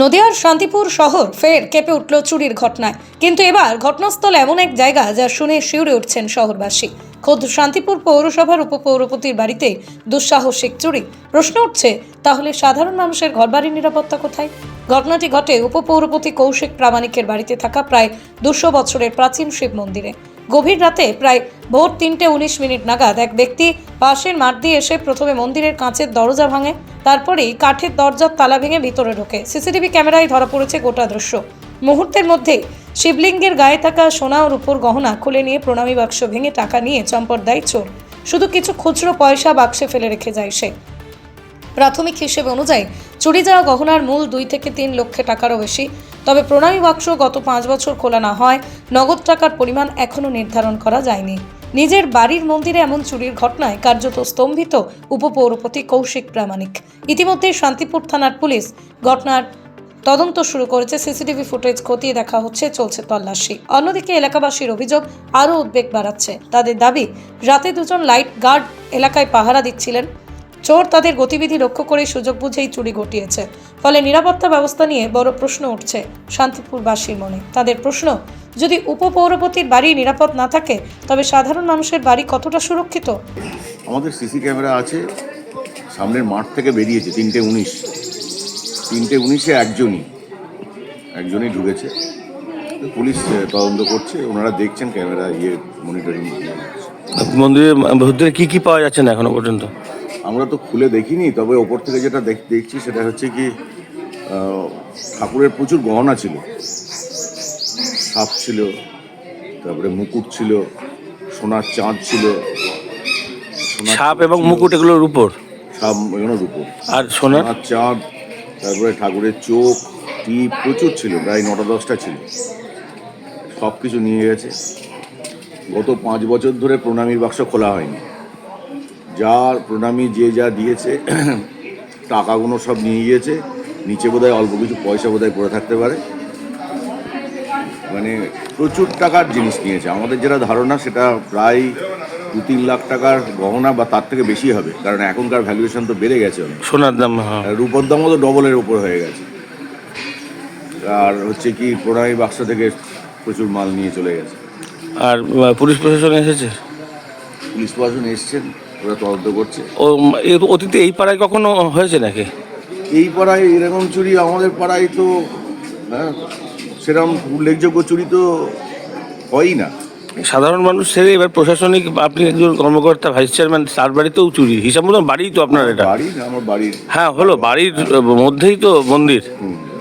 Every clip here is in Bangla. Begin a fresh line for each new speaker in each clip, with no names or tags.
নদিয়ার শান্তিপুর শহর ফের কেঁপে উঠল চুরির ঘটনায়। কিন্তু এবার ঘটনাস্থল এমন এক জায়গা যা শুনে শিউরে উঠছেন শহরবাসী। খোদ শান্তিপুর পৌরসভার উপপৌরপতির বাড়িতে দুঃসাহসিক চুরি। প্রশ্ন উঠছে, তাহলে সাধারণ মানুষের ঘরবাড়ির নিরাপত্তা কোথায়? ঘটনাটি ঘটে উপপৌরপতি কৌশিক প্রামাণিকের বাড়িতে থাকা প্রায় দুশো বছরের প্রাচীন শিব মন্দিরে। গভীর রাতে প্রায় ভোর তিনটে উনিশ মিনিট নাগাদ এক ব্যক্তি পাশের মাঠ দিয়ে এসে প্রথমে মন্দিরের কাঁচের দরজা ভাঙে, তারপরেই কাঠের দরজার তালা ভেঙে ভিতরে ঢোকে। সিসিটিভি ক্যামেরায় ধরা পড়েছে গোটা দৃশ্য। মুহূর্তের মধ্যেই শিবলিঙ্গের গায়ে থাকা সোনা ও রূপোর গহনা খুলে নিয়ে প্রণামী বাক্স ভেঙে টাকা নিয়ে চম্পট দেয় চোর। শুধু কিছু খুচরো পয়সা বাক্সে ফেলে রেখে যায় সে। প্রাথমিক হিসেব অনুযায়ী চুরি যাওয়া গহনার মূল দুই থেকে তিন লক্ষ টাকারও বেশি। তবে প্রণামী বাক্স গত পাঁচ বছর খোলা না হয়, নগদ টাকার পরিমাণ এখনও নির্ধারণ করা যায়নি। নিজের বাড়ির মন্দিরে এমন চুরির ঘটনায় কার্যত স্তম্ভিত উপপৌরপতি কৌশিক প্রামাণিক। ইতিমধ্যে শান্তিপুর থানার পুলিশ ঘটনার তদন্ত শুরু করেছে, সিসিটিভি ফুটেজ খতিয়ে দেখা হচ্ছে, চলছে তল্লাশি। অন্যদিকে এলাকাবাসীর অভিযোগ আরও উদ্বেগ বাড়াচ্ছে। তাদের দাবি, রাতে দুজন লাইট গার্ড এলাকায় পাহারা দিচ্ছিলেন। চোর তাদের গতিবিধি লক্ষ্য করে সুযোগ বুঝেই চুরি ঘটিয়েছে। ফলে নিরাপত্তা ব্যবস্থা নিয়ে বড় প্রশ্ন উঠছে শান্তিপুরবাসীর মনে। তাদের প্রশ্ন যদি উপপৌরপতির বাড়ি নিরাপদ না থাকে তবে সাধারণ মানুষের বাড়ি কতটা সুরক্ষিত?
আমাদের সিসি ক্যামেরা আছে সামনের মাঠ থেকে বেরিয়েছে তিনটে উনিশ। তিনটে উনিশে একজনই একজনই ঢুকেছে। পুলিশ তদন্ত করছে ওনারা দেখছেন ক্যামেরা ইয়ে মনিটরিং।
মন্দিরের ভিতরে কি কি পাওয়া যাচ্ছে না এখনও পর্যন্ত?
আমরা তো খুলে দেখিনি তবে ওপর থেকে যেটা দেখ- দেখছি সেটা হচ্ছে কি ঠাকুরের প্রচুর গহনা ছিল। সাপ ছিল তারপরে মুকুট ছিল সোনার চাঁদ ছিল
সাপ এবং মুকুট এগুলোর উপর?
সাপ এগুলোর উপর।
আর সোনার?
সোনার চাঁদ তারপরে ঠাকুরের চোখ টিপ প্রচুর ছিল প্রায় নটা দশটা ছিল। সব কিছু নিয়ে গেছে। গত পাঁচ বছর ধরে প্রণামীর বাক্স খোলা হয়নি। যার প্রণামী যে যা দিয়েছে টাকাগুলো সব নিয়ে গিয়েছে। নিচে বোধহয় অল্প কিছু পয়সা বোধহয় পড়ে থাকতে পারে। মানে প্রচুর টাকার জিনিস নিয়েছে। আমাদের যেটা ধারণা সেটা প্রায় দু তিন লাখ টাকার গহনা বা তার থেকে বেশি হবে। কারণ এখনকার ভ্যালুয়েশন তো বেড়ে গেছে
সোনার দাম হ্যাঁ।
রূপোর দামও তো ডবলের উপর হয়ে গেছে। আর হচ্ছে কি প্রণামী বাক্স থেকে প্রচুর মাল নিয়ে চলে গেছে।
আর পুলিশ প্রশাসন এসেছে?
পুলিশ প্রশাসন এসছেন ওরা তদন্ত করছে।
ও এর অতীতে এই পাড়ায় কখনো হয়েছে নাকি?
এই পাড়ায় এরকম চুরি আমাদের পাড়ায় তো হ্যাঁ সেরকম উল্লেখযোগ্য চুরি তো হয়ই না।
সাধারণ মানুষ ছেড়ে এবার প্রশাসনিক আপনি একজন কর্মকর্তা ভাইস চেয়ারম্যান তার বাড়িতেও চুরি। হিসাব মতো বাড়ি তো আপনার এটা।
বাড়ি আমার বাড়ির।
হ্যাঁ হলো বাড়ির মধ্যেই তো মন্দির।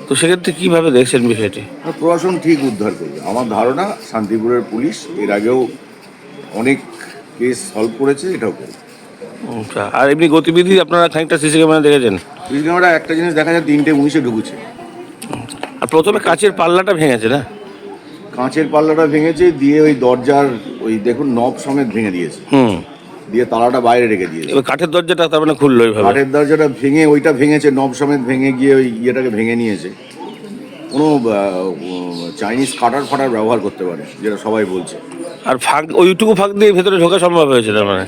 তো সেক্ষেত্রে কীভাবে দেখছেন বিষয়টি?
প্রশাসন ঠিক উদ্ধার করবে। আমার ধারণা শান্তিপুরের পুলিশ এর আগেও অনেক কেস সলভ করেছে এটাও করবে।
আচ্ছা আর এমনি গতিবিধি আপনারা খানিকটা সিসি ক্যামেরা দেখেছেন?
পুলিশ ক্যামেরা একটা জিনিস দেখা যায় তিনটে উনিশে ঢুকেছে।
আর প্রথমে কাচের পাল্লাটা ভেঙেছে না?
কাঁচের পাল্লাটা ভেঙেছে দিয়ে ওই দরজার ওই দেখুন নব সমেত ভেঙে দিয়েছে।
হুম।
দিয়ে তালাটা বাইরে রেখে দিয়েছে।
এবার কাঠের দরজাটা তার মানে খুললো এইভাবে?
কাঠের দরজাটা ভেঙে ওইটা ভেঙেছে নব সমেত ভেঙে গিয়ে ওই ইয়েটাকে ভেঙে নিয়েছে। কোনো চাইনিজ কাটার ফাটার ব্যবহার করতে পারে যেটা সবাই বলছে।
আর ফাঁক ওইটুকু ফাঁক দিয়ে ভেতরে ঢোকা সম্ভব হয়েছে তার মানে?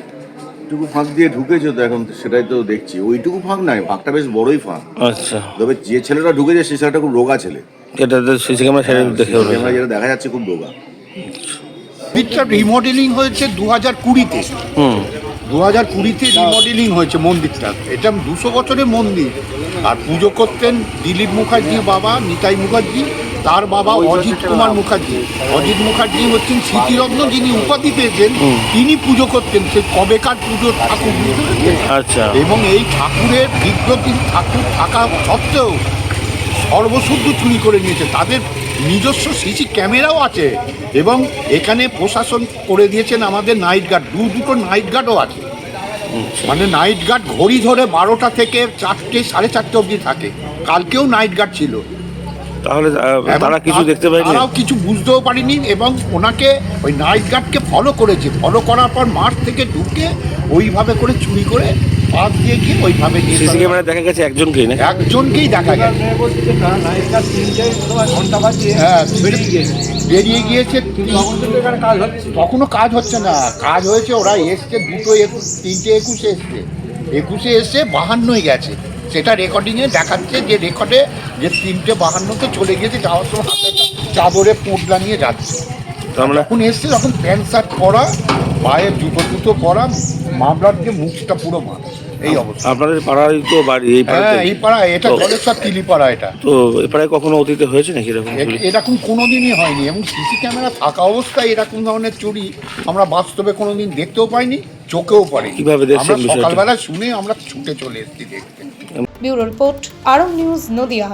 ওইটুকু ফাঁক দিয়ে ঢুকেছে তো এখন সেটাই তো দেখছি। ওইটুকু ফাঁক নাই ফাঁকটা বেশ বড়ই ফাঁক।
আচ্ছা।
তবে যে ছেলেটা ঢুকেছে সে ছেলেটা খুব রোগা ছেলে।
এটা সিসি ক্যামেরা সেরে দেখে
ক্যামেরা যেটা দেখা যাচ্ছে খুব রোগা।
মন্দিরটা রিমডেলিং হয়েছে দু হাজার কুড়িতে।
হুম।
দু হাজার কুড়িতে রিমডেলিং হয়েছে মন্দিরটা। এটা দুশো বছরের মন্দির। আর পুজো করতেন দিলীপ মুখার্জির বাবা নিতাই মুখার্জি তার বাবা অজিত কুমার মুখার্জি। অজিত মুখার্জি হচ্ছেন স্মৃতিরত্ন যিনি উপাধি পেয়েছেন তিনি পুজো করতেন সে কবেকার পুজোর ঠাকুর।
আচ্ছা।
এবং এই ঠাকুরের বিগ্রহীন ঠাকুর থাকা সত্ত্বেও সর্বশুদ্ধ চুরি করে নিয়েছে। তাদের নিজস্ব সিসি ক্যামেরাও আছে এবং এখানে প্রশাসন করে দিয়েছেন আমাদের নাইট গার্ড। দু দুটো নাইট গার্ডও আছে। মানে নাইট গার্ড ঘড়ি ধরে বারোটা থেকে চারটে সাড়ে চারটে অবধি থাকে। কালকেও নাইট গার্ড ছিল।
তাহলে তারা কিছু দেখতে পায়নি?
তারাও কিছু বুঝতেও পারিনি এবং ওনাকে ওই নাইট গার্ডকে ফলো করেছে। ফলো করার পর মাঠ থেকে ঢুকে ওইভাবে করে চুরি করে পাশ দিয়ে গিয়ে ওইভাবে
সিসি ক্যামেরা দেখা গেছে একজনকেই না
একজনকেই দেখা গেছে। হ্যাঁ বেরিয়ে গিয়েছে। তখনও কাজ হচ্ছে না। কাজ হয়েছে ওরা এসছে দুটো একুশ তিনটে একুশে এসছে। একুশে এসে বাহান্নই গেছে। সেটা রেকর্ডিংয়ে দেখাচ্ছে যে রেকর্ডে যে তিনটে বাহান্নতে চলে গিয়েছে যাওয়ার সময় হাতে চাদরে পোটলা নিয়ে যাচ্ছে।
তার মানে
যখন এসছে তখন প্যান্ট শার্ট পরা পায়ে জুতো জুতো পরা মামলার যে মুখটা পুরো মার এই অবস্থা।
আপনাদের পাড়ারই তো বাড়ি এই
হ্যাঁ এই পাড়া এটা জলেশ্বর তিলিপাড়া এটা।
তো এ পাড়ায় কখনো অতীতে হয়েছে নাকি এরকম
এরকম কোনোদিনই হয়নি এবং সিসি ক্যামেরা থাকা অবস্থায় এরকম ধরনের চুরি আমরা বাস্তবে কোনোদিন দেখতেও পাইনি চোখেও পড়ে
কীভাবে দেখছেন
সকালবেলা শুনে আমরা ছুটে চলে এসেছি দেখতে।
ব্যুরো রিপোর্ট আরং নিউজ নদিয়া।